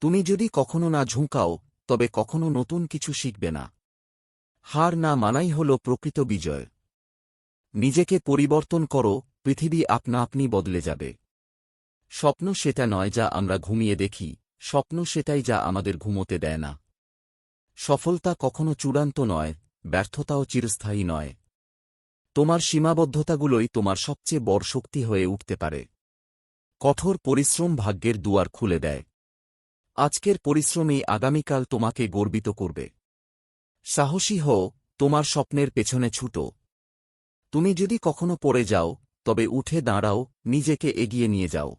তুমি যদি কখনো না ঝুঁকাও, তবে কখনো নতুন কিছু শিখবে না। হার না মানাই হল প্রকৃত বিজয়। নিজেকে পরিবর্তন করো, পৃথিবী আপনা আপনি বদলে যাবে। স্বপ্ন সেটা নয় যা আমরা ঘুমিয়ে দেখি, স্বপ্ন সেটাই যা আমাদের ঘুমোতে দেয় না। সফলতা কখনো চূড়ান্ত নয়, ব্যর্থতাও চিরস্থায়ী নয়। তোমার সীমাবদ্ধতাগুলোই তোমার সবচেয়ে বড় শক্তি হয়ে উঠতে পারে। কঠোর পরিশ্রম ভাগ্যের দুয়ার খুলে দেয়। আজকের পরিশ্রমই আগামীকাল তোমাকে গর্বিত করবে। সাহসী হও, তোমার স্বপ্নের পেছনে ছুটো। তুমি যদি কখনো পড়ে যাও, তবে উঠে দাঁড়াও, নিজেকে এগিয়ে নিয়ে যাও।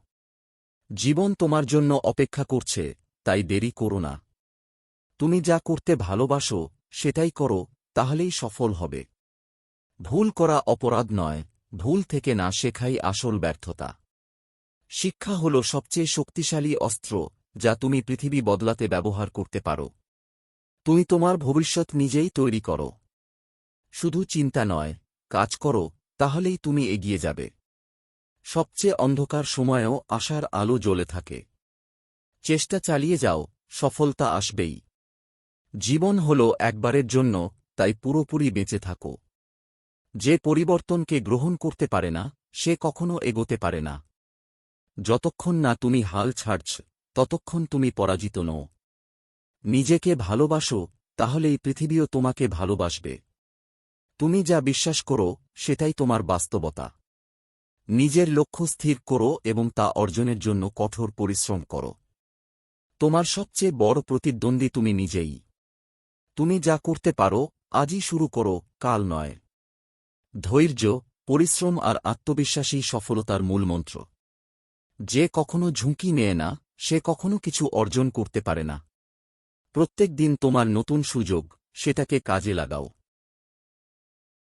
জীবন তোমার জন্য অপেক্ষা করছে, তাই দেরি করো না। তুমি যা করতে ভালোবাসো, সেটাই করো, তাহলেই সফল হবে। ভুল করা অপরাধ নয়, ভুল থেকে না শেখাই আসল ব্যর্থতা। শিক্ষা হল সবচেয়ে শক্তিশালী অস্ত্র যা তুমি পৃথিবী বদলাতে ব্যবহার করতে পারো। তুমি তোমার ভবিষ্যৎ নিজেই তৈরি করো। শুধু চিন্তা নয়, কাজ করো, তাহলেই তুমি এগিয়ে যাবে। সবচেয়ে অন্ধকার সময়েও আশার আলো জ্বলে থাকে। চেষ্টা চালিয়ে যাও, সফলতা আসবেই। জীবন হল একবারের জন্য, তাই পুরোপুরি বেঁচে থাকো। যে পরিবর্তনকে গ্রহণ করতে পারে না, সে কখনো এগোতে পারে না। যতক্ষণ না তুমি হাল ছাড়ছ ততক্ষণ তুমি পরাজিত নও। নিজেকে ভালোবাসো, তাহলেই পৃথিবীও তোমাকে ভালোবাসবে। তুমি যা বিশ্বাস করো, সেটাই তোমার বাস্তবতা। নিজের লক্ষ্য স্থির করো এবং তা অর্জনের জন্য কঠোর পরিশ্রম করো। তোমার সবচেয়ে বড় প্রতিদ্বন্দ্বী তুমি নিজেই। তুমি যা করতে পারো, আজই শুরু করো, কাল নয়। ধৈর্য, পরিশ্রম আর আত্মবিশ্বাসী সফলতার মূলমন্ত্র। যে কখনো ঝুঁকি নেয় না সে কখনো কিছু অর্জন করতে পারে না। প্রত্যেক দিন তোমার নতুন সুযোগ, সেটাকে কাজে লাগাও।